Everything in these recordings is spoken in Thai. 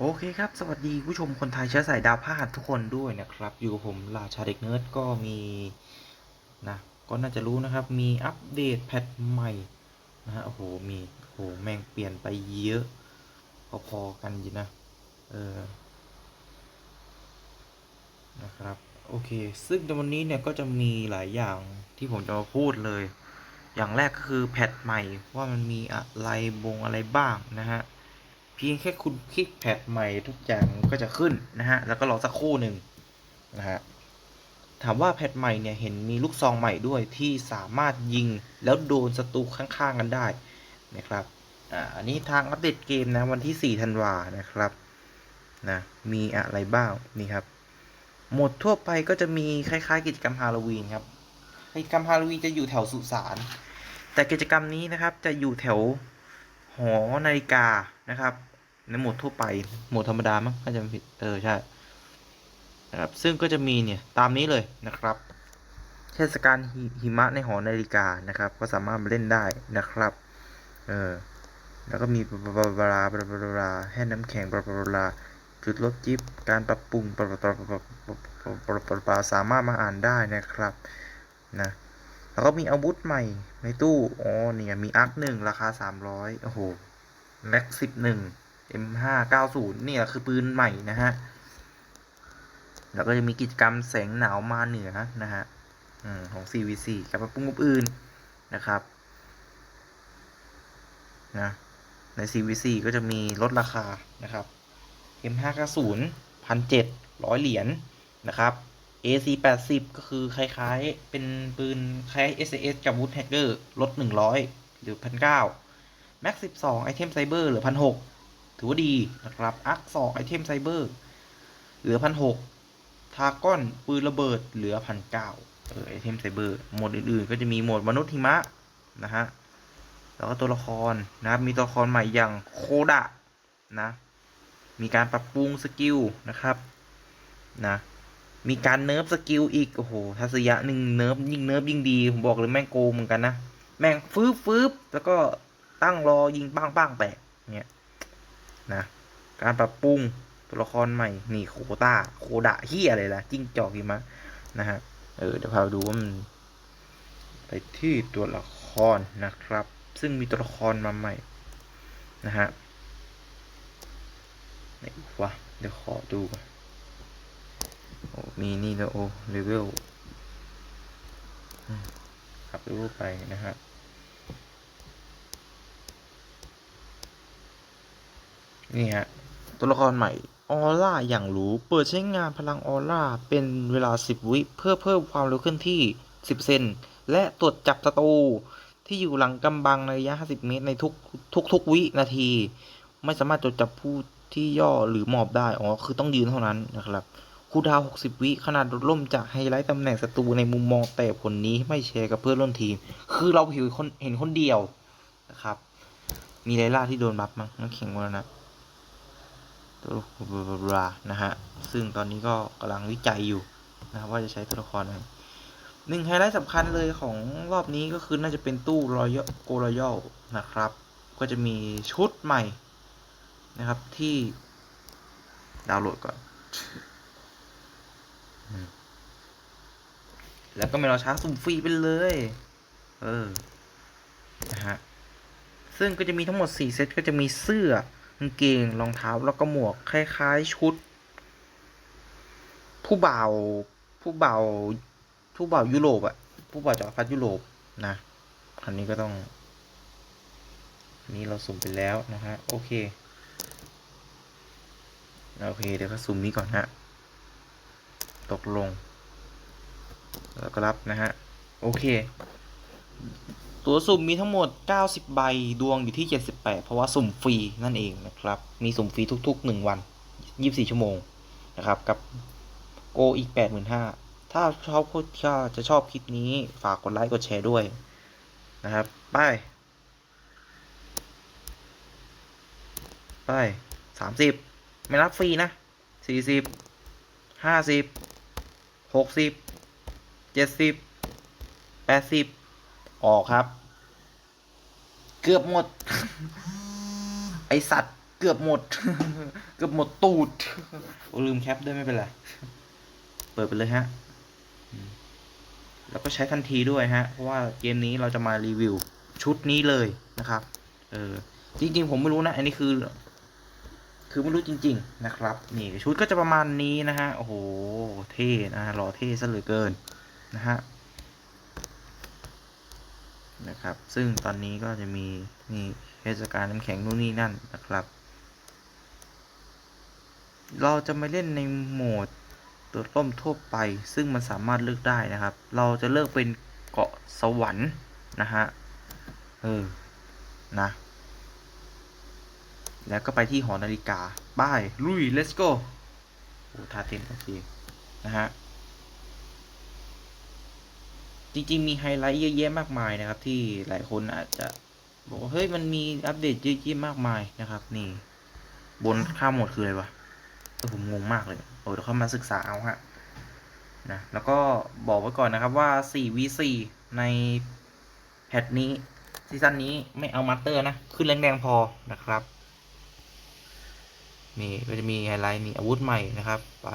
โอเคครับ สวัสดีผู้ชมคนไทยเชื้อสายดาวพฤหัสทุกคนด้วยนะครับ อยู่กับผมราชาเด็กเนิร์ดก็มีนะก็น่าจะรู้นะครับ มีอัปเดตแพทใหม่นะฮะโอ้โหมีโอ้โหแม่งเปลี่ยนไปเยอะพอๆกันอยู่นะเออนะครับโอเค ซึ่งในวันนี้เนี่ยก็จะมีหลายอย่างที่ผมจะมาพูดเลย อย่างแรกก็คือแพทใหม่ว่ามันมีอะไรบงอะไรบ้างนะฮะ พียงแค่คุณคลิกแพทใหม่ทุกอย่างก็จะขึ้นนะฮะ แล้วก็รอสักครู่หนึ่งนะฮะ ถามว่าแพทใหม่เนี่ยเห็นมีลูกซองใหม่ด้วยที่สามารถยิงแล้วโดนศัตรูข้างๆกันได้นะครับอันนี้ทางอัปเดตเกมนะวันที่ 4 ธันวานะครับนะมีอะไรบ้างนี่ครับหมดทั่วไปก็จะมีคล้ายๆ กิจกรรมฮาโลวีนครับกิจกรรมฮาโลวีนจะอยู่แถวสุสานแต่กิจกรรมนี้นะครับจะอยู่แถวหอนาฬิกานะครับ ในโหมดทั่วไปโหมดธรรมดามั้งถ้าจะไม่ผิดเออใช่นะครับซึ่งก็จะมีเนี่ยตามนี้เลยนะครับเทศกาลหิมะในหอนาฬิกานะครับ ก็สามารถมาเล่นได้นะครับเออแล้วก็มีบลาบลาบลาบลาบลาบลาให้น้ำแข็งบลาบลาจุดลดจิบการปรับปรุงบลาบลาบลาบลาบลาบลาบสามารถมาอ่านได้นะครับนะแล้วก็มีอาวุธใหม่ในตู้อ๋อเนี่ยมีอาร์คหนึ่งราคาสามร้อยโอ้โหแม็กสิบหนึ่ง M5 90 นี่แหละคือปืนใหม่นะฮะ แล้วก็จะมีกิจกรรมแสงหนาวมาเหนือนะฮะอของ CVC กับปรุงอื่นนะครับนะใน CVC ก็จะมีลดราคานะครับ M590 พันเจ็ดร้อยเหรียญนะครับ AC 80 ก็คือคล้ายๆ เป็นปืนคล้าย SAS กับ Wood Hacker ลด 100 หรือ 1,900 Max 12 ไอเทมไซเบอร์เหลือ 1,600 ถือว่าดีนะครับ Arc 2ไอเทมไซเบอร์เหลือ1,600ทาก้อนปืนระเบิดเหลือ1,900เออไอเทมไซเบอร์โหมดอื่นๆ ก็จะมีโหมดมนุษย์หิมะนะฮะแล้วก็ตัวละครนะครับมีตัวละครใหม่อย่างโคดะนะ มีการปรับปรุงสกิลนะครับนะมีการเนิร์ฟสกิลอีก โอ้โหทัศยะหนึ่งเนิร์ฟยิ่งเนิร์ฟยิ่งดี ผมบอกเลยแม่งโกงเหมือนกันนะ แม่งฟืบฟืบแล้วก็ตั้งรอยิงป้างป้างแตกเนี่ย นะการปรับปรุงตัวละครใหม่ นี่โคต้าโคดะเฮียอะไรล่ะจิ้งจอกหิมะนะฮะเออเดี๋ยวพาดูว่ามันไปที่ตัวละครนะครับ ซึ่งมีตัวละครมาใหม่นะฮะไหนวะเดี๋ยวขอดูก่อนโอ้มีนี่แล้วโอ้เลเวลขับเลเวลไปนะฮะ นี่ฮะตัวละครใหม่ออร่าอย่างหรูเปิดใช้งานพลังออร่าเป็นเวลา 10 วิเพื่อเพิ่มความเร็วเคลื่อนที่ 10 เซนและตรวจจับศัตรูที่อยู่หลังกำบังในระยะ 50 เมตรในทุกทุกทุกวินาที ไม่สามารถตรวจจับผู้ที่ย่อหรือหมอบได้ อ๋อ คือต้องยืนเท่านั้นนะครับคูดาว 60 วิ ขนาดลดล่มจะไฮไลท์ตำแหน่งศัตรูในมุมมองแต่ผลนี้ไม่แชร์กับเพื่อนร่วมทีม คือเราเห็นคนเห็นคนเดียวนะครับ มีไลล่าที่โดนบัฟมั้งน้ำแข็งมรณะ ตัวบลานะฮะ ซึ่งตอนนี้ก็กำลังวิจัยอยู่นะว่าจะใช้ตัวละครอะไรหนึ่งไฮไลท์สำคัญเลยของรอบนี้ก็คือน่าจะเป็นตู้รอยโกรอยลนะครับ ก็จะมีชุดใหม่นะครับที่ดาวน์โหลดก่อน แล้วก็ไม่รอช้าสุ่มฟรีไปเลย เออ นะฮะ ซึ่งก็จะมีทั้งหมด 4 เซตก็จะมีเสื้อ กางเกงรองเท้าแล้วก็หมวกคล้ายๆชุด ผู้บ่าวผู้บ่าวผู้บ่าวยุโรปอะผู้บ่าวจากพัฒยุโรปนะอันนี้ก็ต้องอันนี้เราสุ่มไปแล้วนะฮะโอเคโอเคเดี๋ยวก็สุ่มนี้ก่อนฮะตกลง แล้วก็รับนะฮะ โอเค ตัวสุ่มมีทั้งหมด 90 ใบ ดวงอยู่ที่ 78 เพราะว่าสุ่มฟรีนั่นเองนะครับ มีสุ่มฟรีทุก ๆ 1 วัน 24 ชั่วโมงนะครับ กับโกอีก 85,000 ถ้าชอบถ้าจะชอบคลิปนี้ฝากกดไลค์ กดแชร์ด้วยนะครับไปไป30ไม่รับฟรีนะ40 50หกสิบเจ็ดสิบแปดสิบ ออกครับ เกือบหมด ไอสัตว์เกือบหมด เกือบหมดตูดโอ้ลืมแคปด้วยไม่เป็นไร เปิดไปเลยฮะอืมแล้วก็ใช้ทันทีด้วยฮะ เพราะว่าเกมนี้เราจะมารีวิว ชุดนี้เลยนะครับ เออ จริง ๆ ผมไม่รู้นะ อันนี้คือ คือไม่รู้จริง ๆ นะครับ นี่ชุดก็จะประมาณนี้นะฮะ โอ้โห เท่นะฮะหล่อเท่ซะเหลือเกินนะฮะ นะครับ ซึ่งตอนนี้ก็จะมีนี่เทศกาลน้ำแข็งนู่นนี่นั่นนะครับ เราจะไม่เล่นในโหมดตัวต้มทั่วไป ซึ่งมันสามารถเลือกได้นะครับ เราจะเลือกเป็นเกาะสวรรค์นะฮะ เออ นะ แล้วก็ไปที่หอนาฬิกาบ้ายลุย let's go โอ้ท่าเต้นโอเคนะฮะ จริงๆมีไฮไลท์เยอะแยะมากมายนะครับ ที่หลายคนอาจจะบอกว่าเฮ้ยมันมีอัปเดตเยอะแยะมากมายนะครับ นี่ บนข้ามหมดคืออะไรวะผมงงมากเลยโอ้เดี๋ยวเข้ามาศึกษาเอาฮะนะแล้วก็บอกไว้ก่อนนะครับว่า 4v4 ในแพทนี้ซีซั่นนี้ไม่เอามาสเตอร์นะ ขึ้นแรงแดงพอนะครับนี่ก็จะมีไฮไลท์มีอาวุธใหม่นะครับ ไป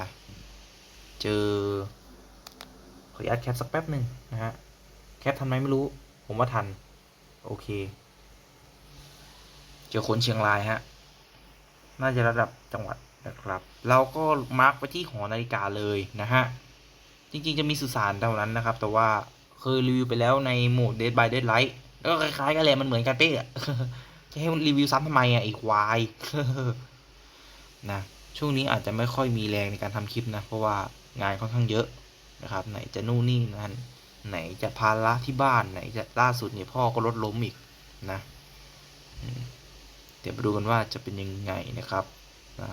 เจอ ออนุญาตแคปสักแป๊บหนึ่งนะฮะ แคปทันไหมไม่รู้ ผมว่าทัน โอเค เจอคนเชียงรายฮะ น่าจะระดับจังหวัดนะครับ เราก็มาร์กไปที่หอนาฬิกาเลยนะฮะ จริงๆจะมีสุสานเท่านั้นนะครับ แต่ว่าเคยรีวิวไปแล้วในโหมด Dead by Deadlight ก็คล้ายๆกันแหละมันเหมือนกันเป๊ะจะให้รีวิวซ้ำทำไมอะไอีควายนะช่วงนี้อาจจะไม่ค่อยมีแรงในการทำคลิปนะ เพราะว่างานค่อนข้างเยอะ นะครับ ไหนจะนู่นนี่นั่นไหนจะภาระที่บ้านไหนจะล่าสุดเนี่ยพ่อก็รถล้มอีกนะเดี๋ยวมาดูกันว่าจะเป็นยังไงนะครับนะ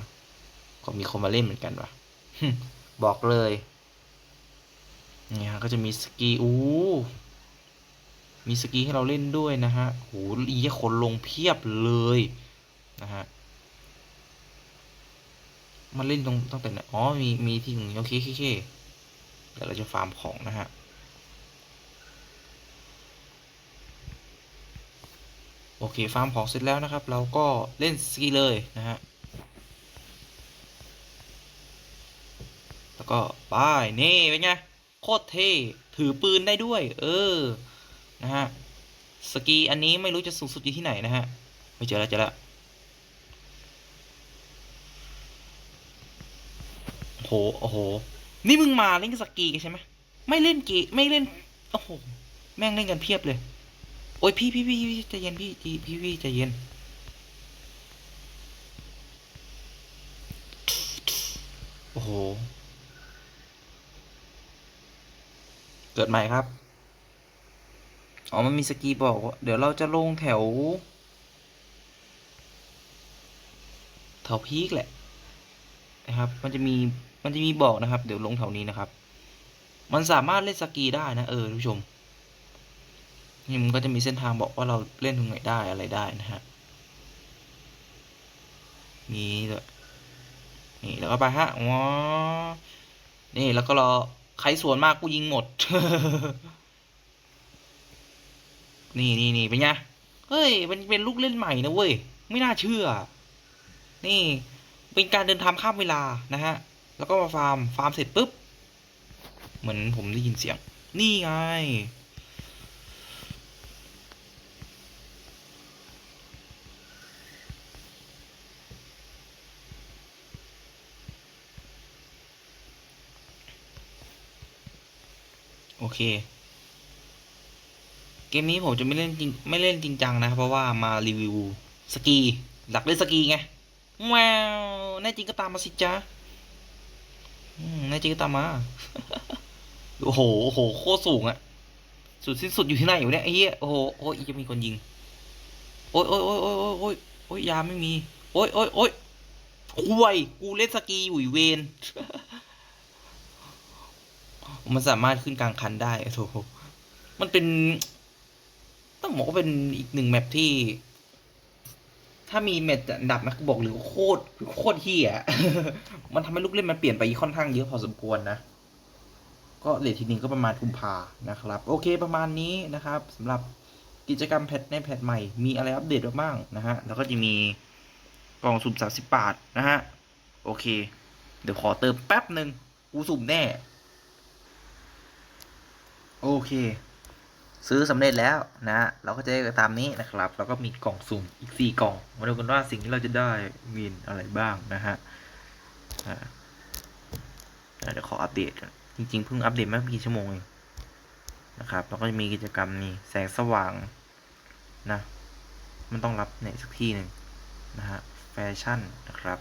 ก็มีคนมาเล่นเหมือนกันวะบอกเลยเนี่ยก็จะมีสกีอู้มีสกีให้เราเล่นด้วยนะฮะโหอีคนลงเพียบเลยนะฮะมันเล่นตรงตั้งแต่ไหนอ๋อมีมีที่ตรงนี้โอเคโอเคโอเค เดี๋ยวเราจะฟาร์มของนะฮะ โอเค ฟาร์มของเสร็จแล้วนะครับ เราก็เล่นสกีเลยนะฮะ แล้วก็ไปนี่เป็นไง โคตรเท่ ถือปืนได้ด้วย เออ นะฮะ สกีอันนี้ไม่รู้จะสูงสุดอยู่ที่ไหนนะฮะ ไม่เจอแล้วเจอแล้วโห โอ้โห นี่มึงมาเล่นสกีกันใช่ไหมไม่เล่นกีไม่เล่นโอ้โหแม่งเล่นกันเพียบเลย โอ้ยพี่พี่พี่พี่ใจเย็นพี่พี่พี่ใจเย็นโอ้โหเกิดใหม่ครับ อ๋อ มันมีสกีบอกว่าเดี๋ยวเราจะลงแถว แถวพีคแหละนะครับ มันจะมี มันจะมีบอกนะครับ เดี๋ยวลงแถวนี้นะครับ มันสามารถเล่นสกีได้นะเออทุกผู้ชม นี่มันก็จะมีเส้นทางบอกว่าเราเล่นตรงไหนได้อะไรได้นะฮะนี่เลยนี่แล้วก็ไปฮะว้นี่แล้วก็รอใครสวนมากกูยิงหมด นี่นี่นี่เป็นไงเฮ้ยมันเป็นลูกเล่นใหม่นะเว้ย ไม่น่าเชื่อ นี่ เป็นการเดินทางข้ามเวลานะฮะ แล้วก็มาฟาร์ม ฟาร์มเสร็จปุ๊บ เหมือนผมได้ยินเสียง นี่ไง โอเค เกมนี้ผมจะไม่เล่นจริง ไม่เล่นจริงจังนะ เพราะว่ามารีวิวสกี หลักเล่นสกีไงแววแน่จริงก็ตามมาสิจ๊ะ อืมแน่จริงตามมา โอ้โห โอ้โห โคตรสูงอะสุดสิ้นสุดอยู่ที่ไหนอยู่เนี่ยไอ้เหี้ย โอ้โห โอ้ยจะมีคนยิง โอ้ยโอ้ยโอ้ยโอ้ยโอ้ยโอ้ยโอ้ยยาไม่มี โอ้ยโอ้ยโอ้ยคุยกูเล่นสกีอยู่เวนมันสามารถขึ้นกลางคันได้โถมันเป็น ต้องบอกว่าเป็นอีกหนึ่งแมปที่ ถ้ามีแมตช์อันดับนะกูบอกเลยว่าโคตรโคตรเฮียมันทำให้ลูกเล่นมันเปลี่ยนไปค่อนข้างเยอะพอสมควรนะ ก็เลททีนึงก็ประมาณกุมภานะครับ โอเคประมาณนี้นะครับสำหรับกิจกรรมแพทในแพทใหม่ มีอะไรอัปเดตบ้างนะฮะ แล้วก็จะมีกล่องสุ่มสามสิบบาทนะฮะ โอเค เดี๋ยวขอเติมแป๊บหนึ่งกูสุ่มแน่ โอเค ซื้อสำเร็จแล้วนะเราก็จะได้ตามนี้นะครับ แล้วก็มีกล่องสุ่มอีกสี่กล่องมาดูกันว่าสิ่งที่เราจะได้มีอะไรบ้างนะฮะเดี๋ยวขออัปเดตจริงๆเพิ่งอัปเดตไม่กี่ชั่วโมงเองนะครับแล้วก็จะมีกิจกรรมนี่แสงสว่างนะมันต้องรับเนี่ยสักที่หนึ่งนะฮะแฟชั่นนะครับ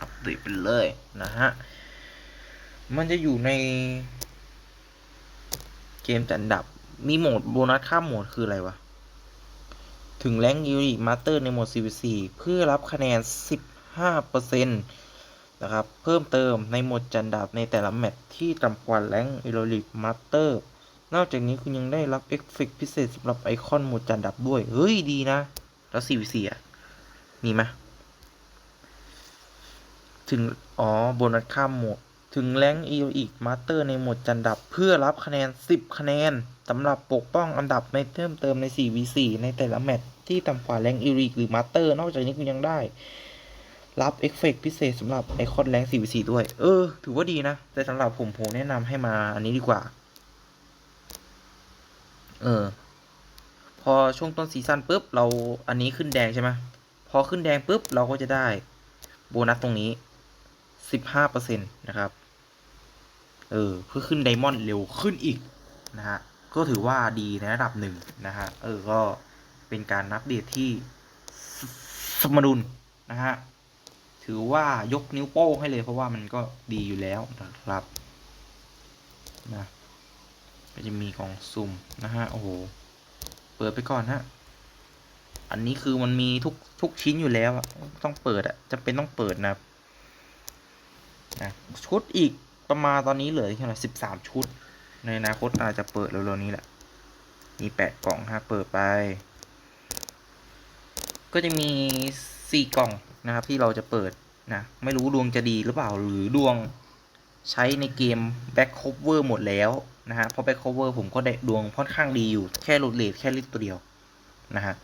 อัปเดตไปเลยนะฮะมันจะอยู่ในเกมจัดอันดับ มีโหมดโบนัสข้ามโหมดคืออะไรวะ ถึงแรงยูริมาสเตอร์ในโหมด CVC เพื่อรับคะแนน 15%นะครับ เพิ่มเติมในโหมดจันดับในแต่ละแมตช์ที่ต่ำกว่าแรงยูริมาสเตอร์นอกจากนี้คุณยังได้รับเอฟเฟกพิเศษสำหรับไอคอนโหมดจันดับด้วย เฮ้ย ดีนะ แล้ว CVC อะ มีไหมถึง อ๋อโบนัสข้ามโหมด ถึงแรงเอีอีกมาสเตอร์ในโหมดจันดับเพื่อรับคะแนน 10 คะแนนสำหรับปกป้องอันดับในเพิ่มเติมใน 4v4 ในแต่ละแมตช์ที่ต่ำกว่าแรงอีริกหรือมาสเตอร์นอกจากนี้คุณยังได้ รับเอฟเฟกต์พิเศษสำหรับไอคอนแรง 4v4 ด้วย เออ ถือว่าดีนะ แต่สำหรับผมผมแนะนำให้มาอันนี้ดีกว่า เออ พอช่วงต้นซีซั่นปุ๊บ เราอันนี้ขึ้นแดงใช่ไหมพอขึ้นแดงปุ๊บ เราก็จะได้โบนัสตรงนี้ 15%นะครับ เออเพื่อขึ้นไดมอนด์เร็วขึ้นอีกนะฮะก็ถือว่าดีในระดับหนึ่งนะฮะเออก็เป็นการนับเดทที่สมดุลนะฮะถือว่ายกนิ้วโป้งให้เลยเพราะว่ามันก็ดีอยู่แล้วนะครับนะก็จะมีกล่องสุ่มนะฮะโอ้โหเปิดไปก่อนฮะอันนี้คือมันมีทุกทุกชิ้นอยู่แล้วต้องเปิดอะจะเป็นต้องเปิดนะนะชุดอีก ประมาณตอนนี้เหลือเท่าไหร่สิบสามชุด ในอนาคตอาจจะเปิดเร็วๆนี้แหละ มีแปดกล่องฮะเปิดไป ก็จะมีสี่กล่องนะครับ ที่เราจะเปิดนะ ไม่รู้ดวงจะดีหรือเปล่าหรือดวงใช้ในเกม Back Cover หมดแล้วนะฮะเพราะ Back Cover ผมก็ได้ดวงค่อนข้างดีอยู่ แค่หลุดเลทแค่ลิตรตัวเดียวนะฮะ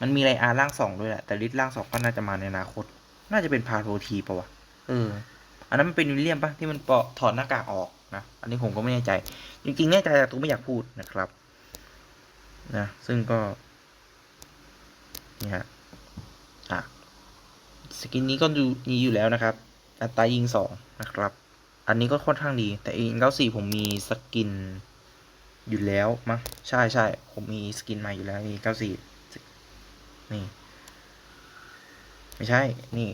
มันมีไรอาร์ร่างสองด้วยแหละ แต่ลิตรร่างสองก็น่าจะมาในอนาคต น่าจะเป็นพาโรทีปะวะ เออ อันนั้นมันเป็นวิลเลียมปะที่มันเปาะถอดหน้ากากออกนะอันนี้ผมก็ไม่แน่ใจ จริงๆแน่ใจแต่ตัวไม่อยากพูดนะครับนะซึ่งก็นี่ฮะอะสกินนี้ก็ดูมีอยู่แล้วนะครับ อัตรายิงสองนะครับ อันนี้ก็ค่อนข้างดี แต่อ็นเก้าสี่ผมมีสกินอยู่แล้วมั้งใช่ใช่ผมมีสกินมาอยู่แล้วมีเก้าสี่นี่ ไม่ใช่ นี่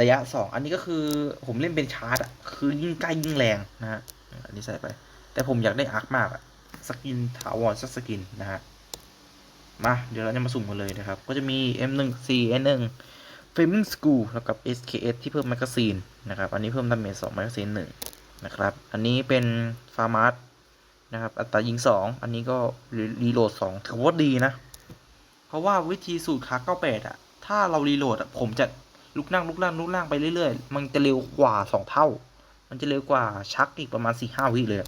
ระยะสองอันนี้ก็คือผมเล่นเป็นชาร์จอะคือยิ่งใกล้ยิ่งแรงนะฮะอันนี้ใส่ไป แต่ผมอยากได้อาร์คมากอะสกินถาวรสักสกินนะฮะมาเดี๋ยวเราจะมาสุ่มกันเลยนะครับ ก็จะมี M14 N1 Flaming School แล้วกับ SKS ที่เพิ่มแมกกาซีนนะครับ อันนี้เพิ่มดาเมจ2แมกกาซีน1นะครับ อันนี้เป็นฟาร์มาร์นะครับ อัตรายิง 2 อันนี้ก็รีโหลด 2 ถือว่าดีนะ เพราะว่าวิธีสูตรคา98อะถ้าเรารีโหลดอะผมจะ ลุกนั่งลุกล่างลุกล่างไปเรื่อยๆ มันจะเร็วกว่า2เท่า มันจะเร็วกว่าชักอีกประมาณ4-5วิเลย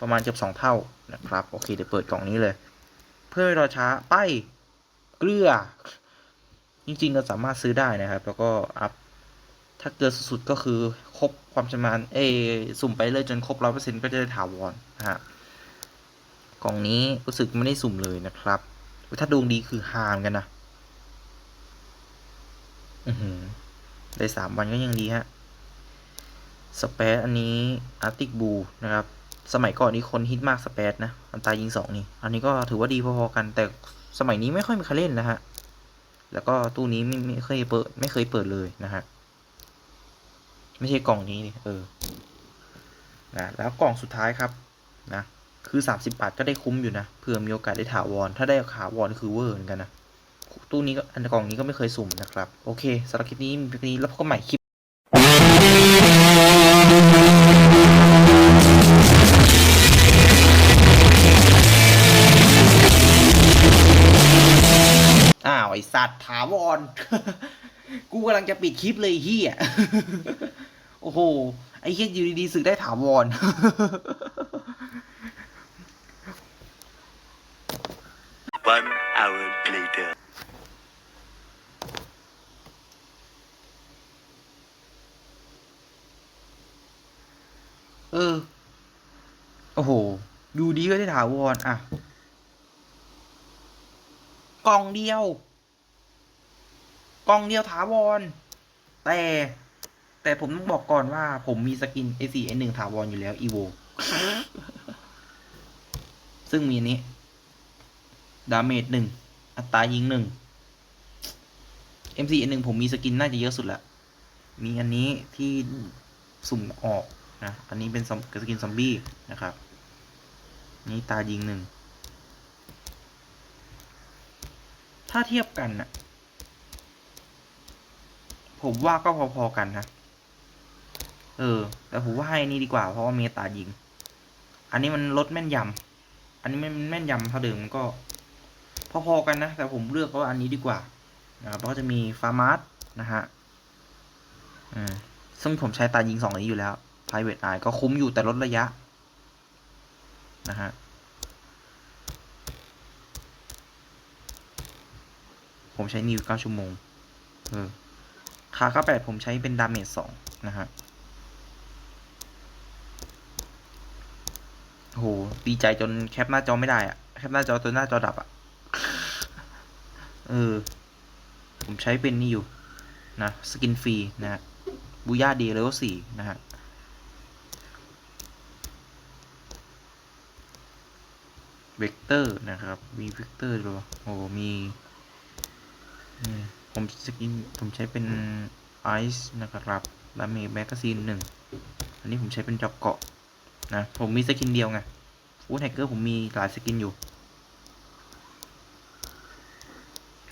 ประมาณเกือบ2เท่านะครับ โอเคเดี๋ยวเปิดกล่องนี้เลย เพื่อให้ราช้าไปเกลือ จริงๆเราสามารถซื้อได้นะครับ แล้วก็อัพถ้าเกินสุดๆก็คือครบความชำนาญเอสุ่มไปเลยจนครบร้อยเปอร์เซ็นต์ก็จะได้ถาวรนะฮะกล่องนี้รู้สึกไม่ได้สุ่มเลยนะครับ ถ้าดวงดีคือฮามกันนะ ได้สามวันก็ยังดีฮะสเปซอันนี้อาร์ติกบูนะครับ สมัยก่อนนี้คนฮิตมากสเปซนะ อันตายยิงสองนี่ อันนี้ก็ถือว่าดีพอๆกัน แต่สมัยนี้ไม่ค่อยมีใครเล่นนะฮะ แล้วก็ตู้นี้ไม่ไม่เคยเปิด ไม่เคยเปิดเลยนะฮะ ไม่ใช่กล่องนี้ดิเออ นะ แล้วกล่องสุดท้ายครับ นะ คือสามสิบบาทก็ได้คุ้มอยู่นะ เผื่อมีโอกาสได้ถาวร ถ้าได้ถาวรคือเวอร์เหมือนกันนะ ตู้นี้ก็อันกล่องนี้ก็ไม่เคยสุ่มนะครับ โอเคสำหรับคลิปนี้มีเพียงนี้แล้วพบกันใหม่คลิปอ้าวไอสัตว์ถาวร กูกำลังจะปิดคลิปเลยเฮียโอ้โห ไอเฮียอยู่ดีๆสึกได้ถาวร ดูดีก็ได้ถาวรอะ กล่องเดียว กล่องเดียวถาวร แต่ แต่ผมต้องบอกก่อนว่า ผมมีสกิน A4 A1 ถาวรอยู่แล้ว EVO ซึ่งมีอันนี้ ดาเมจหนึ่ง อัตรายิงหนึ่ง M4 A1 ผมมีสกินน่าจะเยอะสุดละ มีอันนี้ที่สุ่มออกนะ อันนี้เป็นสกินซอมบี้นะครับ นี่ตายิงหนึ่ง ถ้าเทียบกันน่ะผมว่าก็พอๆกันนะ เออ แต่ผมว่าให้นี่ดีกว่า เพราะว่าเมตายิง อันนี้มันลดแม่นยำ อันนี้ไม่แม่นยำเท่าเดิมก็ พอๆกันนะ แต่ผมเลือกว่าอันนี้ดีกว่านะครับแล้วก็จะมีฟาร์มาร์นะฮะ อืมซึ่งผมใช้ตายิงสองอันนี้อยู่แล้ว private eye ก็คุ้มอยู่แต่ลดระยะ นะฮะ ผมใช้นิวเก้าชั่วโมง เออคาเก้าแปดผมใช้เป็นดาเมจสองนะฮะโห ดีใจจนแคปหน้าจอไม่ได้อะแคปหน้าจอจนหน้าจอดับอะเออ ผมใช้เป็นนี่อยู่ นะ สกินฟรีนะฮะบูย่าเดเลเวลสี่นะฮะ เวกเตอร์นะครับ มีเวกเตอร์ด้วยโอ้มีผมสกินผมใช้เป็นไอซ์นะครับดาเมจแมกกาซีนหนึ่งอันนี้ผมใช้เป็นจอกเกาะนะ ผมมีสกินเดียวไงฟูดแฮกเกอร์ผมมีหลายสกินอยู่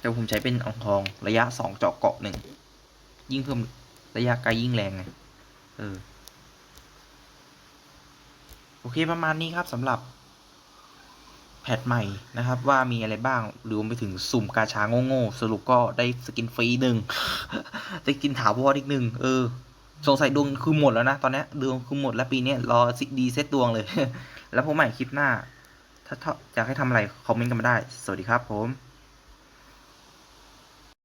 แต่ผมใช้เป็นอองทองระยะสองเจาะเกาะหนึ่งยิ่งเพิ่มระยะไกลยิ่งแรงไง เออ โอเคประมาณนี้ครับสำหรับ แพทใหม่นะครับ ว่ามีอะไรบ้างรวมไปถึงสุ่มกาชาโง่ๆสรุปก็ได้สกินฟรีหนึ่งได้กินถาวรอีกหนึ่งเออ สงสัยดวงคือหมดแล้วนะ ตอนนี้ดวงคือหมดแล้วปีนี้รอดีเซตดวงเลย แล้วผมใหม่คลิปหน้าถ้า ถ้าอยากให้ทำอะไร คอมเมนต์กันมาได้ สวัสดีครับผม